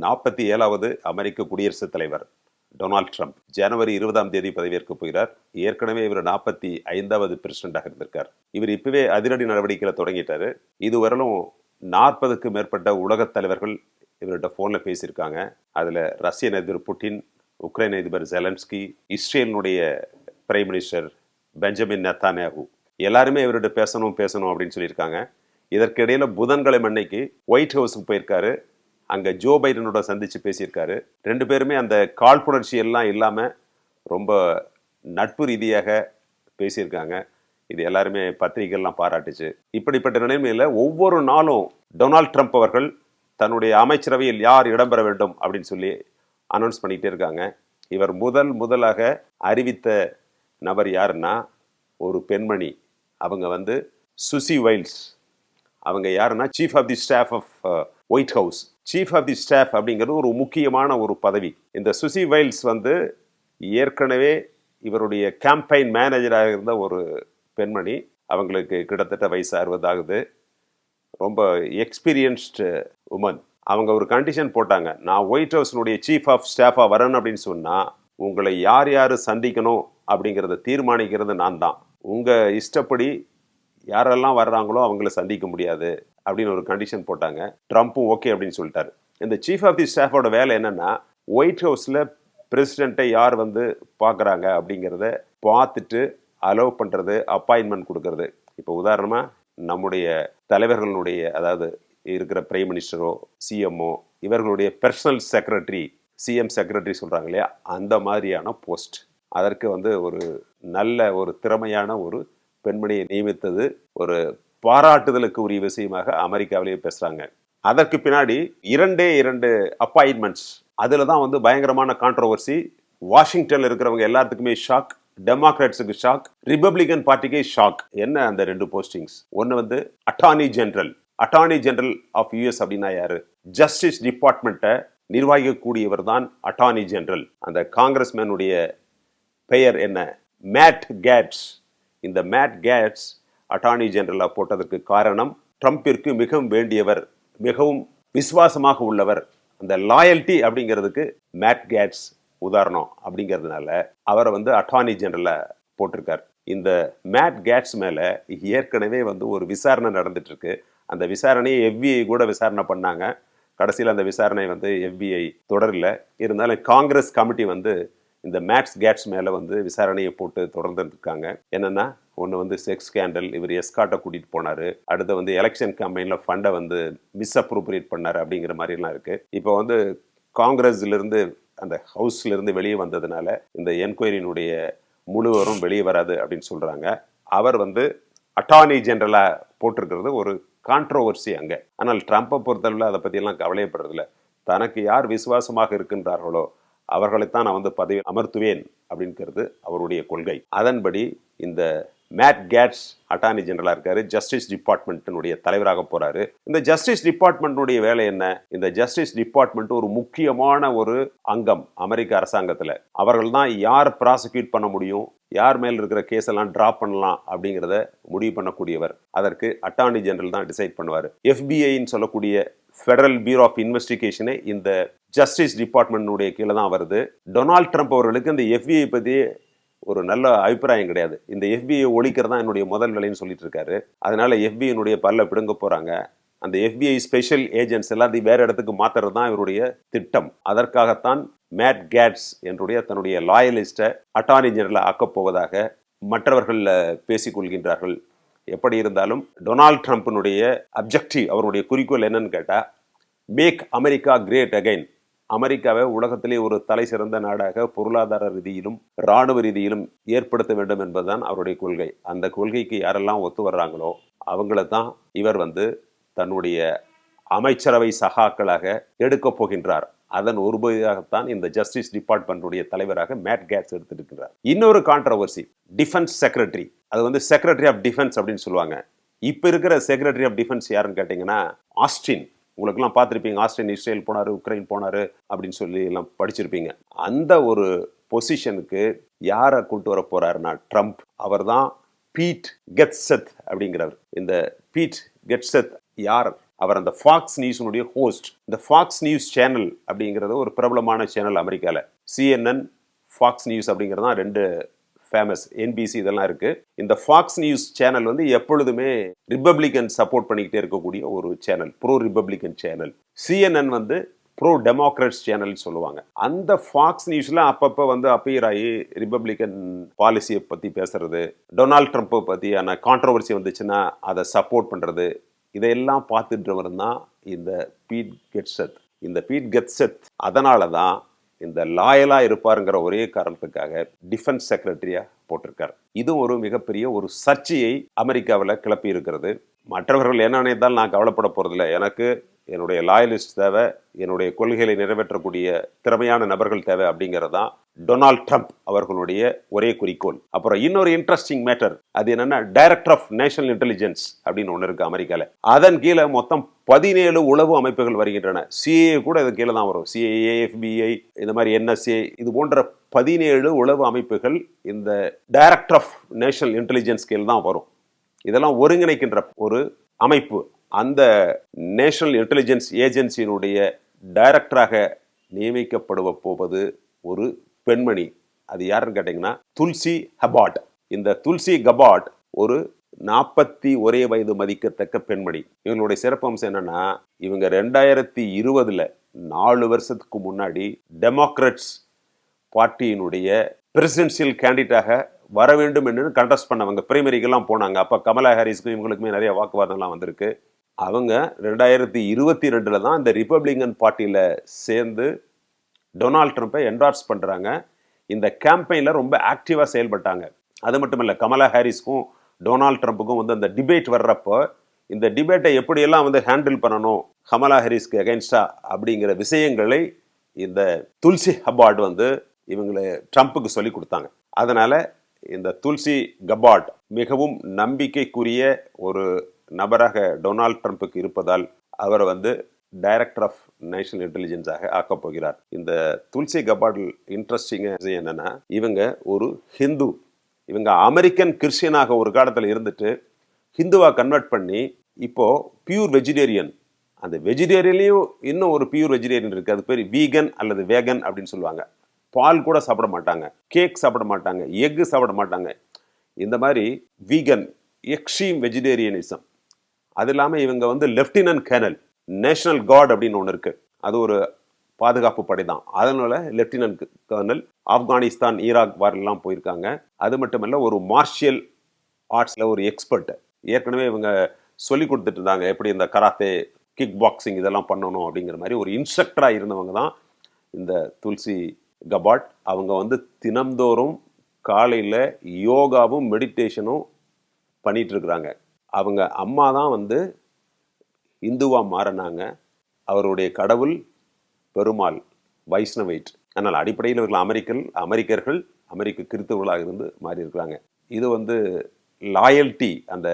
நாற்பத்தி ஏழாவது அமெரிக்க குடியரசுத் தலைவர் டொனால்ட் ட்ரம்ப் ஜனவரி இருபதாம் தேதி பதவியேற்க போகிறார். ஏற்கனவே இவர் நாற்பத்தி ஐந்தாவது பிரசிடண்டாக இருந்திருக்கார். இவர் இப்பவே அதிரடி நடவடிக்கைகளை தொடங்கிட்டாரு. இதுவரையிலும் நாற்பதுக்கு மேற்பட்ட உலகத் தலைவர்கள் இவர்கிட்ட ஃபோனில் பேசியிருக்காங்க. அதில் ரஷ்யன் அதிபர் புட்டின் உக்ரைன் அதிபர் ஜெலன்ஸ்கி இஸ்ரேலினுடைய பிரைம் மினிஸ்டர் பெஞ்சமின் நெத்தானேகு எல்லாருமே இவர்கிட்ட பேசணும் பேசணும் அப்படின்னு சொல்லியிருக்காங்க. இதற்கு புதன்கிழமை அன்னைக்கு ஒயிட் ஹவுஸுக்கு போயிருக்காரு. அங்கே ஜோ பைடனோட சந்திச்சு பேசியிருக்காரு. ரெண்டு பேருமே அந்த காழ்ப்புணர்ச்சி எல்லாம் இல்லாமல் ரொம்ப நட்பு ரீதியாக பேசியிருக்காங்க. இது எல்லாருமே பத்திரிகைகள்லாம் பாராட்டுச்சு. இப்படிப்பட்ட நிலைமையில் ஒவ்வொரு நாளும் டொனால்ட் ட்ரம்ப் அவர்கள் தன்னுடைய அமைச்சரவையில் யார் இடம்பெற வேண்டும் அப்படின்னு சொல்லி அனௌன்ஸ் பண்ணிகிட்டே இருக்காங்க. இவர் முதல் முதலாக அறிவித்த நபர் யாருன்னா ஒரு பெண்மணி. அவங்க வந்து சுசி வைல்ஸ். அவங்க யாருன்னா chief of the staff of White House chief of the staff அப்படிங்கிறது ஒரு முக்கியமான ஒரு பதவி. இந்த சுசி வைல்ஸ் வந்து ஏற்கனவே இவருடைய கேம்பெயின் மேனேஜராக இருந்த ஒரு பெண்மணி. அவங்களுக்கு கிட்டத்தட்ட வயசு அறுபதாகுது. ரொம்ப எக்ஸ்பீரியன்ஸ்டு உமன் அவங்க ஒரு கண்டிஷன் போட்டாங்க. நான் ஒயிட் ஹவுஸ்னுடைய சீஃப் ஆஃப் ஸ்டாஃபாக வரேன் அப்படின்னு சொன்னால் உங்களை யார் யார் சந்திக்கணும் அப்படிங்கிறத தீர்மானிக்கிறது நான் தான். உங்கள் இஷ்டப்படி யாரெல்லாம் வர்றாங்களோ அவங்கள சந்திக்க முடியாது அப்படின்னு ஒரு கண்டிஷன் போட்டாங்க. ட்ரம்ப்பும் ஓகே அப்படின்னு சொல்லிட்டாரு. இந்த சீஃப் ஆஃப் தி ஸ்டாஃபோட வேலை என்னன்னா ஒயிட் ஹவுஸில் பிரசிடெண்ட்டை யார் வந்து பார்க்குறாங்க அப்படிங்கிறத பார்த்துட்டு அலோவ் பண்ணுறது அப்பாயின்மெண்ட் கொடுக்கறது. இப்போ உதாரணமாக நம்முடைய தலைவர்களுடைய அதாவது இருக்கிற பிரைம் மினிஸ்டரோ சிஎம்ஓ இவர்களுடைய பர்சனல் செக்ரட்டரி சிஎம் செக்ரட்டரி சொல்கிறாங்க இல்லையா? அந்த மாதிரியான போஸ்ட் அதற்கு வந்து ஒரு நல்ல ஒரு திறமையான ஒரு பெண்மணியை நியமித்தது ஒரு பாராட்டுதலுக்கு உரிய விஷயமாக அமெரிக்காவிலேயே பேசுகிறாங்க அதற்கு பின்னாடி இரண்டே இரண்டு அப்பாயின்மெண்ட்ஸ் அதில் தான் வந்து பயங்கரமான கான்ட்ரவர்சி வாஷிங்டன்ல இருக்கிறவங்க எல்லாத்துக்குமே ஷாக் டெமோக்ராட்ஸுக்கு ஷாக் ரிப்பப்ளிகன் பார்ட்டிக்கே ஷாக் என்ன அந்த ரெண்டு போஸ்டிங்ஸ் ஒன்று வந்து attorney general attorney general of US அப்படின்னா யாரு? ஜஸ்டிஸ் டிபார்ட்மெண்ட்டை நிர்வகிக்கக்கூடியவர் தான் அட்டார்னி ஜெனரல் அந்த காங்கிரஸ்மேனுடைய பெயர் என்ன? மேட் கேட்ஸ் இந்த மேட் கேட்ஸ் அட்டார்னி ஜெனரலாக போட்டதற்கு காரணம் ட்ரம்பிற்கு மிகவும் வேண்டியவர் மிகவும் விசுவாசமாக உள்ளவர் அந்த லாயல்ட்டி அப்படிங்கிறதுக்கு மேட் கேட்ஸ் உதாரணம் அப்படிங்கிறதுனால அவரை வந்து அட்டார்னி ஜெனரலாக போட்டிருக்கார். இந்த மேட் கேட்ஸ் மேலே ஏற்கனவே வந்து ஒரு விசாரணை நடந்துட்டுருக்கு. அந்த விசாரணையை எஃபிஐ கூட விசாரணை பண்ணாங்க. கடைசியில் அந்த விசாரணை வந்து எஃபிஐ தொடரல. இருந்தாலும் காங்கிரஸ் கமிட்டி வந்து இந்த மேட்ஸ் கேட்ஸ் மேலே வந்து விசாரணையை போட்டு தொடர்ந்துருக்காங்க என்னென்னா ஒன்று வந்து செக்ஸ் ஸ்கேண்டல் இவர் எஸ்காட்டை கூட்டிகிட்டு போனார். அடுத்து வந்து எலெக்ஷன் கம்பெனியில் ஃபண்டை வந்து மிஸ் அப்ரோப்ரியேட் பண்ணார் அப்படிங்கிற மாதிரிலாம் இருக்குது இப்போ வந்து காங்கிரஸ்லேருந்து அந்த ஹவுஸ்லேருந்து வெளியே வந்ததுனால இந்த என்கொயரியினுடைய முழுவரும் வெளியே வராது அப்படின்னு சொல்கிறாங்க அவர் வந்து அட்டார்னி ஜெனரலாக போட்டிருக்கிறது ஒரு கான்ட்ரோவர்சி அங்கே. ஆனால் ட்ரம்ப்பை பொறுத்தளவில் அதை பற்றியெல்லாம் கவலையப்படுறதில்ல. தனக்கு யார் விசுவாசமாக இருக்கின்றார்களோ அவர்களைத்தான் நான் வந்து பதவி அமர்த்துவேன் அப்படிங்கிறது அவருடைய கொள்கை. அதன்படி இந்த மேட் கேட்ஸ் அட்டார்னி ஜெனரலாக இருக்காரு. ஜஸ்டிஸ் டிபார்ட்மெண்ட்டினுடைய தலைவராக போறாரு. இந்த ஜஸ்டிஸ் டிபார்ட்மெண்ட்டுடைய வேலை என்ன? இந்த ஜஸ்டிஸ் டிபார்ட்மெண்ட் ஒரு முக்கியமான ஒரு அங்கம் அமெரிக்க அரசாங்கத்தில். அவர்கள் தான் யார் ப்ராசிக்யூட் பண்ண முடியும்? யார் மேல் இருக்கிற கேஸ் எல்லாம் டிராப் பண்ணலாம் அப்படிங்கிறத முடிவு பண்ணக்கூடியவர். அதற்கு அட்டார்னி ஜெனரல் தான் டிசைட் பண்ணுவார். எஃபிஐன்னு சொல்லக்கூடிய ஃபெடரல் பியூரோ ஆஃப் இன்வெஸ்டிகேஷனு இந்த ஜஸ்டிஸ் டிபார்ட்மெண்ட்னுடைய கீழே தான் வருது. டொனால்ட் ட்ரம்ப் அவர்களுக்கு இந்த எஃபிஐ பற்றி ஒரு நல்ல அபிப்பிராயம் கிடையாது. இந்த எஃபிஐ ஒழிக்கிறது தான் என்னுடைய முதல் வேலைன்னு சொல்லிட்டு இருக்காரு. அதனால எஃபிஐனுடைய பல்ல பிடுங்க போகிறாங்க அந்த எஃபிஐ ஸ்பெஷல் ஏஜென்ட்ஸ் எல்லாத்தையும் வேற இடத்துக்கு மாத்துறது தான் இவருடைய திட்டம். அதற்காகத்தான் மேட் கேட்ஸ் என்னுடைய தன்னுடைய லாயலிஸ்ட்டை அட்டார்னி ஜெனரலை ஆக்கப் போவதாக மற்றவர்கள் பேசிக்கொள்கின்றார்கள் எப்படி இருந்தாலும் டொனால்ட் ட்ரம்ப்பினுடைய அப்ஜெக்டிவ் அவருடைய குறிக்கோள் என்னன்னு கேட்டால் மேக் அமெரிக்கா கிரேட் அகைன். அமெரிக்காவை உலகத்திலே ஒரு தலை சிறந்த நாடாக பொருளாதார ரீதியிலும் இராணுவ ரீதியிலும் ஏற்படுத்த வேண்டும் என்பதுதான் அவருடைய கொள்கை. அந்த கொள்கைக்கு யாரெல்லாம் ஒத்து வர்றாங்களோ அவங்கள தான் இவர் வந்து தன்னுடைய அமைச்சரவை சகாக்களாக எடுக்கப் போகின்றார். அதன் ஒரு பகுதியாகத்தான் இந்த ஜஸ்டிஸ் டிபார்ட்மெண்ட்டுடைய தலைவராக மேட் கேட்ஸ் எடுத்திருக்கிறார். இன்னொரு கான்ட்ரவர்சி டிஃபென்ஸ் செக்ரட்டரி அது வந்து செக்ரட்டரி ஆஃப் டிஃபென்ஸ் அப்படின்னு சொல்லுவாங்க. இப்போ இருக்கிற செக்ரட்டரி ஆஃப் டிஃபென்ஸ் யாருன்னு கேட்டிங்கன்னா ஆஸ்டின் உங்களுக்கெல்லாம் பார்த்துருப்பீங்க ஆஸ்டின் இஸ்ரேல் போனார் உக்ரைன் போனார் அப்படின்னு சொல்லி எல்லாம் படிச்சிருப்பீங்க. அந்த ஒரு பொசிஷனுக்கு யாரை கூட்டு வர போகிறாருன்னா ட்ரம்ப் அவர் தான் பீட் கெட்செத் அப்படிங்கிறவர். இந்த பீட் கெட்செத் யார்? அவர் அந்த ஃபாக்ஸ் நியூஸினுடைய ஹோஸ்ட் இந்த ஃபாக்ஸ் நியூஸ் சேனல் அப்படிங்கிறது ஒரு பிரபலமான சேனல் அமெரிக்காவில் சிஎன்என் ஃபாக்ஸ் நியூஸ் அப்படிங்கிறது தான் ரெண்டு ஃபேமஸ் என்பிசி இதெல்லாம் இருக்குது இந்த ஃபாக்ஸ் நியூஸ் சேனல் வந்து எப்பொழுதுமே ரிப்பப்ளிகன் சப்போர்ட் பண்ணிக்கிட்டே இருக்கக்கூடிய ஒரு channel pro Republican channel CNN வந்து ப்ரோ டெமோக்ராட்ஸ் சேனல் சொல்லுவாங்க. அந்த ஃபாக்ஸ் நியூஸில் அப்பப்போ வந்து அப்பியர் ஆகி ரிப்பப்ளிகன் பாலிசியை பற்றி பேசுறது டொனால்ட் ட்ரம்ப்பை பற்றியான கான்ட்ரவர்சி வந்துச்சுன்னா அதை சப்போர்ட் பண்ணுறது இதையெல்லாம் பார்த்துட்டு தான் இந்த பீட் கெட்சத் இந்த பீட் கெட்சத் அதனால தான் இந்த லாயலாக இருப்பாருங்கிற ஒரே காரணத்துக்காக டிஃபென்ஸ் செக்ரட்டரியாக போட்டிருக்கார். இது ஒரு மிகப்பெரிய ஒரு சர்ச்சையை அமெரிக்காவில் கிளப்பி இருக்கிறது. மற்றவர்கள் என்ன நினைத்தால் நான் கவலைப்பட போறதில்ல. எனக்கு என்னுடைய லாயலிஸ்ட் தேவை என்னுடைய கொள்கைகளை நிறைவேற்றக்கூடிய திறமையான நபர்கள் தேவை அப்படிங்கிறது தான் டொனால்ட் ட்ரம்ப் அவர்களுடைய ஒரே குறிக்கோள். அப்புறம் இன்னொரு இன்ட்ரெஸ்டிங் மேட்டர் அது என்னன்னா டைரக்டர் ஆஃப் நேஷனல் இன்டெலிஜென்ஸ் அப்படின்னு ஒன்று இருக்கு அமெரிக்காவில் அதன் கீழே மொத்தம் பதினேழு உளவு அமைப்புகள் வருகின்றன. சிஏ கூட இது கீழே தான் வரும். சிஏஏ எஃபிஐ இந்த மாதிரி என்எஸ்ஏ இது போன்ற பதினேழு உளவு அமைப்புகள் இந்த டைரக்டர் ஆஃப் நேஷனல் இன்டெலிஜென்ஸ் கீழ் தான் வரும். இதெல்லாம் ஒருங்கிணைக்கின்ற ஒரு அமைப்பு. அந்த நேஷனல் இன்டெலிஜென்ஸ் ஏஜென்சியினுடைய டைரக்டராக நியமிக்கப்படுவ போவது ஒரு பெண்மணி அது யாருன்னு கேட்டிங்கன்னா துல்சி ஹபாட். இந்த துல்சி கபாட் ஒரு நாற்பத்தி ஒரே வயது மதிக்கத்தக்க பெண்மணி. இவங்களுடைய சிறப்பம்சம் என்னன்னா இவங்க ரெண்டாயிரத்தி இருபதுல நாலு வருஷத்துக்கு முன்னாடி டெமோக்ரட்ஸ் பார்ட்டியினுடைய பிரசிடென்சியல் கேண்டிடேட்டாக வர வேண்டும் என்று கண்டஸ்ட் பண்ணவங்க பிரைமரிக்கெல்லாம் போனாங்க. அப்போ கமலா ஹாரிஸ்க்கும் இவங்களுக்குமே நிறைய வாக்குவாதம்லாம் வந்திருக்கு. அவங்க ரெண்டாயிரத்தி இருபத்தி ரெண்டில் தான் இந்த ரிப்பப்ளிகன் பார்ட்டியில் சேர்ந்து டொனால்ட் ட்ரம்ப்பை என்டார்ஸ் பண்ணுறாங்க இந்த கேம்பெயினில் ரொம்ப ஆக்டிவாக செயல்பட்டாங்க. அது மட்டும் இல்லை கமலா ஹாரிஸ்க்கும் டொனால்ட் ட்ரம்ப்புக்கும் வந்து அந்த டிபேட் வர்றப்போ இந்த டிபேட்டை எப்படியெல்லாம் வந்து ஹேண்டில் பண்ணணும் கமலா ஹாரிஸ்க்கு அகைன்ஸ்டா அப்படிங்கிற விஷயங்களை இந்த துல்சி ஹபாட் வந்து இவங்களை ட்ரம்ப்புக்கு சொல்லி கொடுத்தாங்க. அதனால் இந்த துல்சி கபாட் மிகவும் நம்பிக்கைக்குரிய ஒரு நபராக டொனால்ட் ட்ரம்ப்புக்கு இருப்பதால் அவர் வந்து டைரக்டர் ஆஃப் நேஷனல் இன்டெலிஜென்ஸாக ஆக்கப் போகிறார். இந்த துல்சி கபாடல் இன்ட்ரெஸ்டிங் என்னன்னா இவங்க ஒரு ஹிந்து இவங்க அமெரிக்கன் கிறிஸ்டியனாக ஒரு காலத்தில் இருந்துட்டு ஹிந்துவா கன்வெர்ட் பண்ணி இப்போ பியூர் வெஜிடேரியன் அந்த வெஜிடேரியன்லேயும் இன்னும் ஒரு பியூர் வெஜிடேரியன் இருக்குது அது பேர் வீகன் அல்லது வேகன் அப்படின்னு சொல்லுவாங்க. பால் கூட சாப்பிட மாட்டாங்க. கேக் சாப்பிட மாட்டாங்க. எக்கு சாப்பிட மாட்டாங்க. இந்த மாதிரி வீகன் எக்ஸ்ட்ரீம் வெஜிடேரியனிசம் அது இல்லாமல் இவங்க வந்து லெப்டினன்ட் கேனல் நேஷனல் காட் அப்படின்னு ஒன்று இருக்குது அது ஒரு பாதுகாப்பு படை தான் அதனால லெப்டினன்ட் கர்னல் ஆப்கானிஸ்தான் ஈராக் வாரெல்லாம் போயிருக்காங்க. அது மட்டுமல்ல ஒரு மார்ஷியல் ஆர்ட்ஸில் ஒரு எக்ஸ்பர்ட். ஏற்கனவே இவங்க சொல்லி கொடுத்துட்டு இருந்தாங்க எப்படி இந்த கராத்தே கிக் பாக்ஸிங் இதெல்லாம் பண்ணணும் அப்படிங்கிற மாதிரி ஒரு இன்ஸ்ட்ரக்டராக இருந்தவங்க தான் இந்த துல்சி கபாட். அவங்க வந்து தினம்தோறும் காலையில் யோகாவும் மெடிடேஷனும் பண்ணிகிட்ருக்குறாங்க அவங்க அம்மா தான் வந்து இந்துவாக மாறினாங்க. அவருடைய கடவுள் பெருமாள் வைஷ்ணவைட். ஆனால் அடிப்படையில் இவர்கள் அமெரிக்கல் அமெரிக்கர்கள் அமெரிக்க கிறித்தவர்களாக இருந்து மாறி இருக்கிறாங்க இது வந்து லாயல்ட்டி அந்த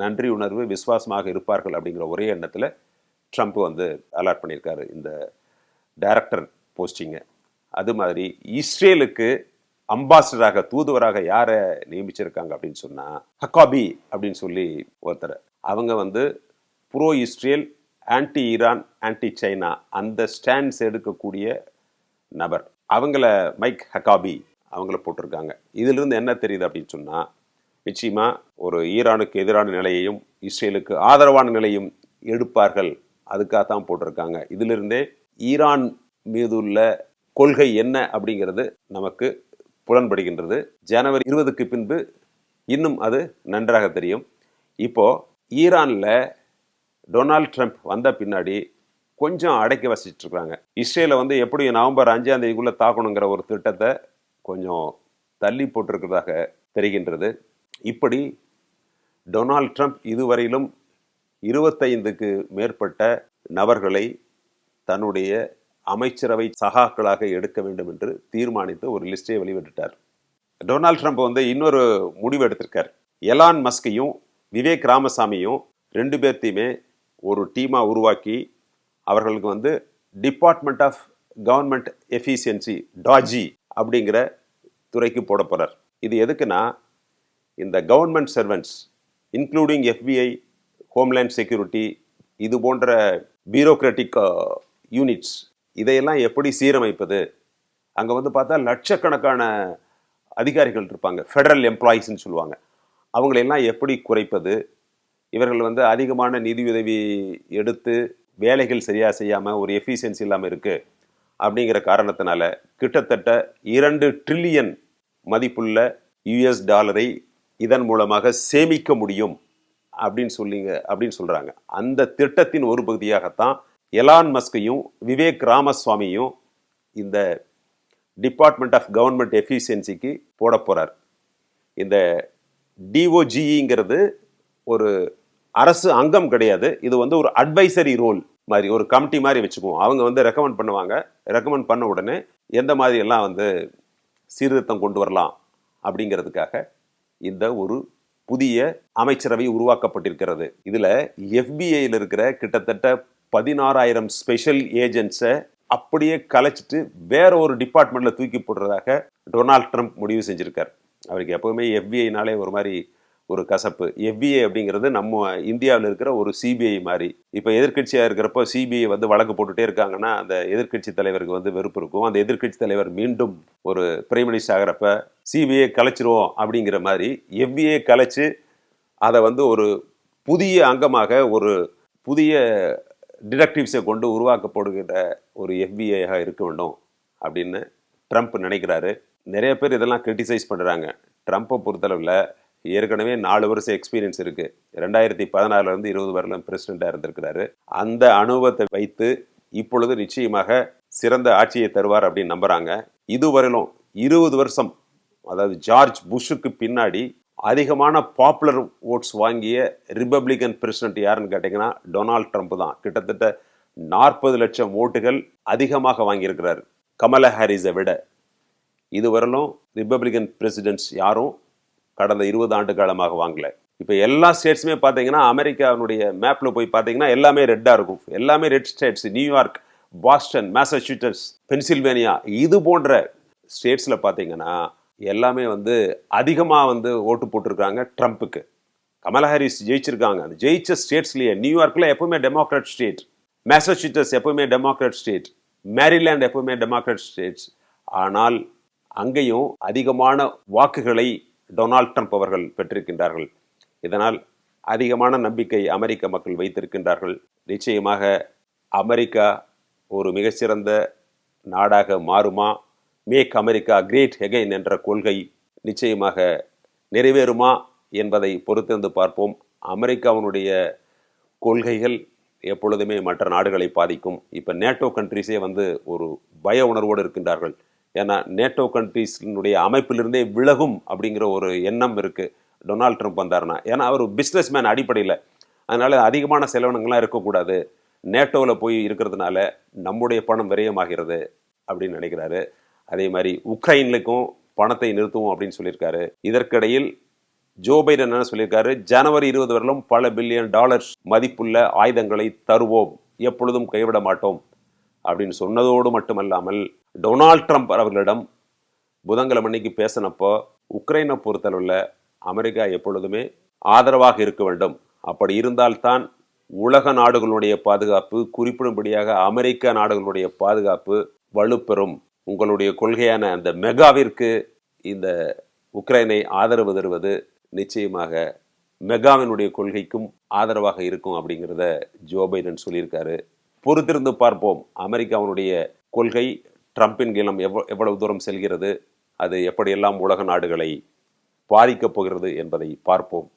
நன்றி உணர்வு விசுவாசமாக இருப்பார்கள் அப்படிங்கிற ஒரே எண்ணத்தில் ட்ரம்ப் வந்து அலாட் பண்ணியிருக்காரு இந்த டைரக்டர் போஸ்டிங்கை அது மாதிரி இஸ்ரேலுக்கு அம்பாசிடராக தூதுவராக யாரை நியமிச்சிருக்காங்க அப்படின்னு சொன்னால் ஹக்காபி அப்படின்னு சொல்லி ஒருத்தர். அவங்க வந்து pro Israel anti Iran anti China அந்த ஸ்டாண்ட்ஸ் எடுக்கக்கூடிய நபர். அவங்கள மைக் ஹக்காபி அவங்கள போட்டிருக்காங்க. இதிலிருந்து என்ன தெரியுது அப்படின்னு சொன்னால் நிச்சயமாக ஒரு ஈரானுக்கு எதிரான நிலையையும் இஸ்ரேலுக்கு ஆதரவான நிலையும் எடுப்பார்கள். அதுக்காக தான் போட்டிருக்காங்க. இதிலிருந்தே ஈரான் மீது உள்ள கொள்கை என்ன அப்படிங்கிறது நமக்கு புலன்படுகின்றது. ஜனவரி இருபதுக்கு பின்பு இன்னும் அது நன்றாக தெரியும். இப்போது ஈரானில் டொனால்ட் ட்ரம்ப் வந்த பின்னாடி கொஞ்சம் அடக்கி வசிச்சுட்டு இருக்காங்க இஸ்ரேலை வந்து எப்படி நவம்பர் அஞ்சாம் தேதிக்குள்ளே தாக்கணுங்கிற ஒரு திட்டத்தை கொஞ்சம் தள்ளி போட்டிருக்கிறதாக தெரிகின்றது. இப்படி டொனால்ட் ட்ரம்ப் இதுவரையிலும் இருபத்தைந்துக்கு மேற்பட்ட நபர்களை தன்னுடைய அமைச்சரவை சகாக்களாக எடுக்க வேண்டும் என்று தீர்மானித்து ஒரு லிஸ்டை வெளியிட்டார் டொனால்ட் ட்ரம்ப் வந்து இன்னொரு முடிவு எடுத்திருக்கார். எலான் மஸ்கையும் விவேக் ராமசாமியும் ரெண்டு பேர்த்தையுமே ஒரு டீமாக உருவாக்கி அவர்களுக்கு வந்து department of government efficiency DOGE அப்படிங்கிற துறைக்கு போட போகிறார் இது எதுக்குன்னா இந்த government servants including FBI homeland security இது போன்ற பியூரோக்ராட்டிக் யூனிட்ஸ் uh, இதையெல்லாம் எப்படி சீரமைப்பது? அங்கே வந்து பார்த்தா லட்சக்கணக்கான அதிகாரிகள் இருப்பாங்க. ஃபெடரல் எம்ப்ளாயீஸ்னு சொல்லுவாங்க. அவங்களையெல்லாம் எப்படி குறைப்பது? இவர்கள் வந்து அதிகமான நிதியுதவி எடுத்து வேலைகள் சரியாக செய்யாமல் ஒரு எஃபிஷியன்சி இல்லாமல் இருக்குது அப்படிங்கிற காரணத்தினால கிட்டத்தட்ட இரண்டு ட்ரில்லியன் மதிப்புள்ள யுஎஸ் டாலரை இதன் மூலமாக சேமிக்க முடியும் அப்படின்னு சொல்லிங்க அப்படின்னு சொல்கிறாங்க அந்த திட்டத்தின் ஒரு பகுதியாகத்தான் எலான் மஸ்கையும் விவேக் ராமசுவாமியும் இந்த டிபார்ட்மெண்ட் ஆஃப் கவர்மெண்ட் எஃபிஷியன்சிக்கு போட போகிறார் இந்த டிஓஜிங்கிறது ஒரு அரசு அங்கம் கிடையாது. இது வந்து ஒரு அட்வைசரி ரோல் மாதிரி ஒரு கமிட்டி மாதிரி வச்சுக்குவோம். அவங்க வந்து ரெக்கமெண்ட் பண்ணுவாங்க. ரெக்கமெண்ட் பண்ண உடனே எந்த மாதிரி எல்லாம் வந்து சீர்திருத்தம் கொண்டு வரலாம் அப்படிங்கிறதுக்காக இந்த ஒரு புதிய அமைச்சரவை உருவாக்கப்பட்டிருக்கிறது. இதில் எஃபிஐயில் இருக்கிற கிட்டத்தட்ட பதினாறாயிரம் ஸ்பெஷல் ஏஜென்ட்ஸை அப்படியே கலைச்சிட்டு வேற ஒரு டிபார்ட்மெண்ட்டில் தூக்கி போடுறதாக டொனால்ட் ட்ரம்ப் முடிவு செஞ்சிருக்கார். அவருக்கு எப்போவுமே எஃபிஐனாலே ஒரு மாதிரி ஒரு கசப்பு. எஃபிஐ அப்படிங்கிறது நம்ம இந்தியாவில் இருக்கிற ஒரு சிபிஐ மாதிரி. இப்போ எதிர்க்கட்சியாக இருக்கிறப்போ சிபிஐ வந்து வழக்கு போட்டுகிட்டே இருக்காங்கன்னா அந்த எதிர்க்கட்சி தலைவருக்கு வந்து வெறுப்பு இருக்கும். அந்த எதிர்க்கட்சி தலைவர் மீண்டும் ஒரு பிரைம் மினிஸ்டர் ஆகிறப்ப சிபிஐ கலைச்சிருவோம் அப்படிங்கிற மாதிரி எஃபிஐ கலைச்சு அதை வந்து ஒரு புதிய அங்கமாக ஒரு புதிய டிடக்டிவ்ஸை கொண்டு உருவாக்கப்படுகிற ஒரு எஃபிஐயாக இருக்க வேண்டும் அப்படின்னு ட்ரம்ப் நினைக்கிறாரு. நிறைய பேர் இதெல்லாம் கிரிட்டிசைஸ் பண்ணுறாங்க ட்ரம்ப்பை பொறுத்தளவில் ஏற்கனவே நாலு வருஷம் எக்ஸ்பீரியன்ஸ் இருக்குது ரெண்டாயிரத்தி பதினாறுலேருந்து இருபது வரலாம் பிரசிடெண்ட்டாக இருந்திருக்கிறாரு. அந்த அனுபவத்தை வைத்து இப்பொழுது நிச்சயமாக சிறந்த ஆட்சியை தருவார் அப்படின்னு நம்புகிறாங்க இதுவரையிலும் இருபது வருஷம் அதாவது ஜார்ஜ் புஷ்ஷுக்கு பின்னாடி அதிகமான பாப்புலர் ஓட்ஸ் வாங்கிய ரிப்பப்ளிகன் பிரசிடென்ட் யாருன்னு கேட்டிங்கன்னா டொனால்ட் ட்ரம்ப் தான். கிட்டத்தட்ட நாற்பது லட்சம் ஓட்டுகள் அதிகமாக வாங்கியிருக்கிறார் கமலா ஹாரிஸை விட. இதுவரையிலும் ரிப்பப்ளிகன் பிரசிடென்ட்ஸ் யாரும் கடந்த இருபது ஆண்டு காலமாக வாங்கல. இப்போ எல்லா ஸ்டேட்ஸுமே பார்த்தீங்கன்னா அமெரிக்காவினுடைய மேப்பில் போய் பார்த்தீங்கன்னா எல்லாமே ரெட்டாக இருக்கும். எல்லாமே red states New York Boston Massachusetts Pennsylvania இது போன்ற ஸ்டேட்ஸில் பார்த்தீங்கன்னா எல்லாமே வந்து அதிகமாக வந்து ஓட்டு போட்டிருக்காங்க ட்ரம்ப்புக்கு. கமலா ஹாரிஸ் ஜெயிச்சிருக்காங்க. அந்த ஜெயிச்ச ஸ்டேட்ஸ்லேயே நியூயார்க்கில் எப்பவுமே டெமோக்ராட் ஸ்டேட் மேசச்சூட்டஸ் எப்பவுமே டெமோக்ராட் ஸ்டேட் மேரிலேண்ட் எப்பவுமே டெமோக்ராட் ஸ்டேட்ஸ் ஆனால் அங்கேயும் அதிகமான வாக்குகளை டொனால்ட் ட்ரம்ப் அவர்கள் பெற்றிருக்கின்றார்கள். இதனால் அதிகமான நம்பிக்கை அமெரிக்க மக்கள் வைத்திருக்கின்றார்கள். நிச்சயமாக அமெரிக்கா ஒரு மிகச்சிறந்த நாடாக மாறுமா? மேக் அமெரிக்கா கிரேட் ஹெகைன் என்ற கொள்கை நிச்சயமாக நிறைவேறுமா என்பதை பொறுத்திருந்து பார்ப்போம். அமெரிக்காவினுடைய கொள்கைகள் எப்பொழுதுமே மற்ற நாடுகளை பாதிக்கும். இப்போ நேட்டோ கண்ட்ரிஸே வந்து ஒரு பய உணர்வோடு இருக்கின்றார்கள். ஏன்னா நேட்டோ கண்ட்ரீஸினுடைய அமைப்பிலிருந்தே விலகும் அப்படிங்கிற ஒரு எண்ணம் இருக்குது டொனால்ட் ட்ரம்ப் வந்தார்னா ஏன்னா அவர் பிஸ்னஸ் மேன் அடிப்படையில். அதனால் அதிகமான செலவினங்கள்லாம் இருக்கக்கூடாது. நேட்டோவில் போய் இருக்கிறதுனால நம்முடைய பணம் விரயமாகிறது அப்படின்னு நினைக்கிறாரு. அதே மாதிரி உக்ரைனுக்கும் பணத்தை நிறுத்துவோம் அப்படின்னு சொல்லியிருக்காரு. இதற்கிடையில் ஜோ பைடன் என்ன சொல்லியிருக்காரு? ஜனவரி இருபது வரலும் பல பில்லியன் டாலர்ஸ் மதிப்புள்ள ஆயுதங்களை தருவோம். எப்பொழுதும் கைவிட மாட்டோம். அப்படின்னு சொன்னதோடு மட்டுமல்லாமல் டொனால்ட் ட்ரம்ப் அவர்களிடம் புதன்கிழமை அன்னைக்கு பேசினப்போ உக்ரைனை பொறுத்தளவில் அமெரிக்கா எப்பொழுதுமே ஆதரவாக இருக்க வேண்டும். அப்படி இருந்தால்தான் உலக நாடுகளுடைய பாதுகாப்பு குறிப்பிடும்படியாக அமெரிக்க நாடுகளுடைய பாதுகாப்பு வலுப்பெறும். உங்களுடைய கொள்கையான அந்த மெகாவிற்கு இந்த உக்ரைனை ஆதரவு தருவது நிச்சயமாக மெகாவினுடைய கொள்கைக்கும் ஆதரவாக இருக்கும் அப்படிங்கிறத ஜோ பைடன் சொல்லியிருக்காரு. பொறுத்திருந்து பார்ப்போம். அமெரிக்காவினுடைய கொள்கை ட்ரம்பின் கீழம் எவ்வ எவ்வளவு தூரம் செல்கிறது அது எப்படியெல்லாம் உலக நாடுகளை பாதிக்கப் போகிறது என்பதை பார்ப்போம்.